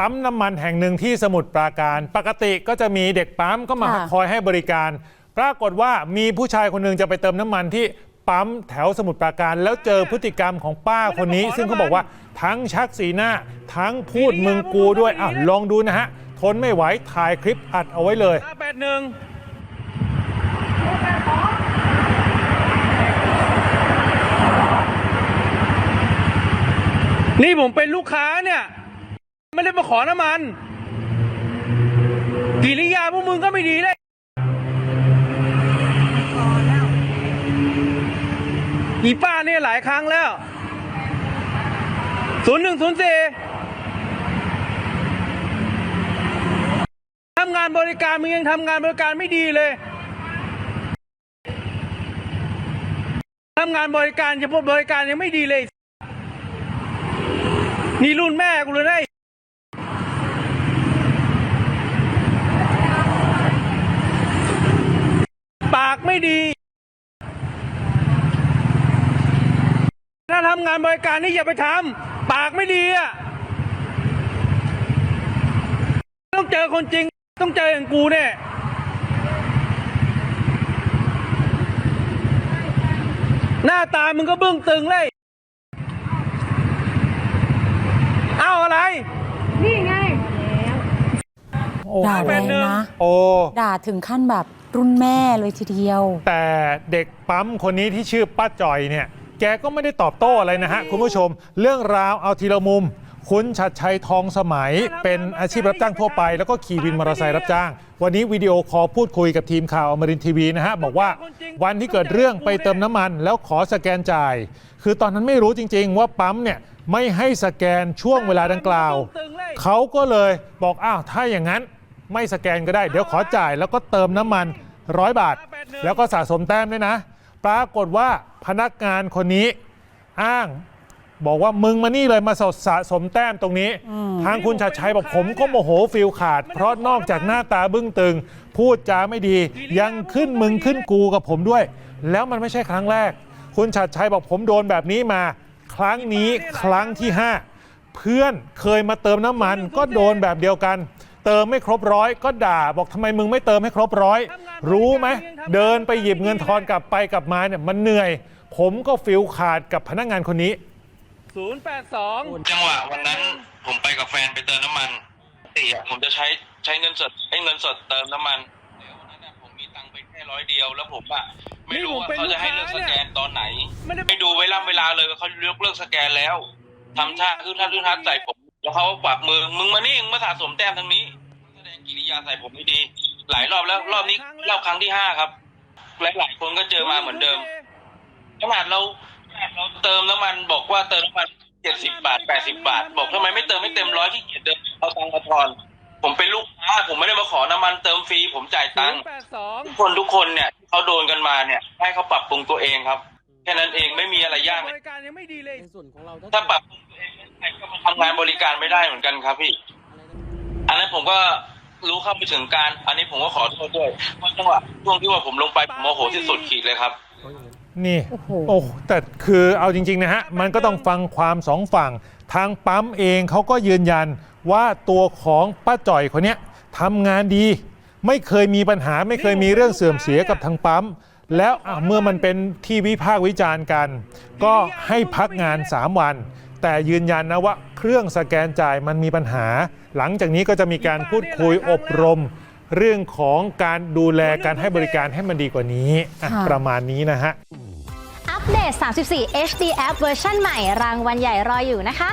ปั๊มน้ำมันแห่งหนึ่งที่สมุทรปราการ ปกติก็จะมีเด็กปั๊มก็มาค่ะ คอยให้บริการ ปรากฏว่ามีผู้ชายคนหนึ่งจะไปเติมน้ำมันที่ปั๊มแถวสมุทรปราการ แล้วเจอพฤติกรรมของป้าคนนี้ ซึ่งเขาบอกว่าทั้งชักสีหน้า ทั้งพูดมึงกูด้วยอะลองดูนะฮะทนไม่ไหวถ่ายคลิปอัดเอาไว้เลย ห้าแปดหนึ่งนี่ผมเป็นลูกค้าเนี่ย ไม่ได้มาขอน้ำมัน กิริยาพวกมึงก็ไม่ดีเลยอีป้าเนี่ยหลายครั้งแล้วศูนย์หนึ่งศูนย์สี่ทำงานบริการมึงยังทำงานบริการไม่ดีเลยทำงานบริการเฉพาะบริการยังไม่ดีเลย นี่รุ่นแม่กูเลยได้ ปาก ไม่ดี ถ้าทำงานบริการนี่อย่าไปทำปากไม่ดีอะ ต้องเจอคนจริง ต้องเจออย่างกูเนี่ยหน้าตามึงก็เบื้องตึงเลย เอาอะไร นี่ไงโอ้ด่าแรงนะ โอ้ ด่าถึงขั้นแบบ รุ่นแม่เลยทีเดียว แต่เด็กปั๊มคนนี้ที่ชื่อป้าจ่อยเนี่ย แกก็ไม่ได้ตอบโต้อะไรนะฮะ คุณผู้ชม เรื่องราวเอาทีละมุม คุณชัดชัยทองสมัย เป็นอาชีพรับจ้างทั่วไป แล้วก็ขี่วินมอเตอร์ไซค์รับจ้าง วันนี้วิดีโอคอลพูดคุยกับทีมข่าวอมรินทร์ทีวีนะฮะ บอกว่าวันที่เกิดเรื่องไปเติมน้ำมัน แล้วขอสแกนจ่าย คือตอนนั้นไม่รู้จริง ๆ ว่าปั๊มเนี่ยไม่ให้สแกนช่วงเวลาดังกล่าวเขาก็เลยบอกอ้าวถ้าอย่างนั้น ไม่สแกนก็ได้ เดี๋ยวขอจ่ายแล้วก็เติมน้ำมันร้อยบาท แล้วก็สะสมแต้มด้วยนะ ปรากฏว่าพนักงานคนนี้อ้างบอกว่ามึงมานี่เลยมาสดสะสมแต้มตรงนี้ ทางคุณชัดชัยบอกผมก็โมโหฟิลขาด เพราะนอกจากหน้าตาบึ้งตึง พูดจาไม่ดี ยังขึ้นมึงขึ้นกูกับผมด้วย แล้วมันไม่ใช่ครั้งแรก คุณชัดชัยบอกผมโดนแบบนี้มา ครั้งนี้ครั้งที่ห้าเพื่อนเคยมาเติมน้ำมันก็โดนแบบเดียวกัน เติมไม่ครบร้อยก็ด่าบอกทำไมมึงไม่เติมให้ครบร้อยรู้ไหมเดินไปหยิบเงินทอนกลับไปกลับมาเนี่ยมันเหนื่อย ผมก็ฟิลขาดกับพนักงานคนนี้ศูนย์แปดสองจังหวะวันนั้นผมไปกับแฟนไปเติมน้ำมันปกติอะผมจะใช้ใช้เงินสดใช้เงินสดเติมน้ำมันแล้ววันนั้นอะผมมีตังค์ไปแค่ร้อยเดียวแล้วผมอะไม่รู้ว่าเขาจะให้เลือกสแกนตอนไหน ไม่ได้ ไม่ดูเวลาเวลาเลยว่าเขายกเลิกสแกนแล้วทำท่าคือท่าคือท่าใส่ผม แล้วเขาก็กวักมือมึงมานี่มึงมาสะสมแต้มทางนี้แส ดงกิริยาใส่ผมไม่ดี หลายรอบแล้วรอบนี้รอบครั้งที่ห้าครับและหลายคนก็เจอมาเหมือนเดิมขนาดเราขนาดเราเติมน้ำมันบอกว่าเติมน้ำมันเจ็ดสิบบาทแปดสิบาท บอกทำไมไม่เติมไม่เต็มร้อยที่เกียจเดิมเอาตังค์มาทอน ผมเป็นลูกค้าผมไม่ได้มาขอน้ำมันเติมฟรีผมจ่ายศูตังนค์ย์แปดสองทุกคนทุกคนเนี่ยที่เขาโดนกันมาเนี่ย ให้เขาปรับปรุงตัวเองครับแค่นั้นเองไม่มีอะไรยากบเลยริการยังไม่ดีเลยในส่วนของเราถ้าปรับปรุงตัวเองไม่ได้ก็มาทำงานบริการไม่ได้เหมือนกันครับพี่ อันนั้นผมก็ รู้เข้าไปถึงการ อันนี้ผมก็ขอโทษด้วยเพราะจังหวะช่วงที่ว่าผมลงไปผมโมโหที่สุดขีดเลยครับ นี่โอ้โห โอ้แต่คือเอาจริง ๆ นะฮะ มันก็ต้องฟังความสองฝั่ง ทางปั๊มเองเขาก็ยืนยันว่าตัวของป้าจ่อยคนเนี้ยทำงานดี ไม่เคยมีปัญหาไม่เคยมีเรื่องเสื่อมเสียกับทางปั๊ม แล้วอะเมื่อมันเป็นที่วิพากษ์วิจารณ์กัน ก็ให้พักงาน 3 วัน แต่ยืนยันนะว่าเครื่องสแกนจ่ายมันมีปัญหา หลังจากนี้ก็จะมีการพูดคุยอบรม เรื่องของการดูแลการให้บริการให้มันดีกว่านี้อะค่ะ ประมาณนี้นะฮะ อัปเดต 34 HD App เวอร์ชันใหม่รางวัลใหญ่รออยู่นะคะ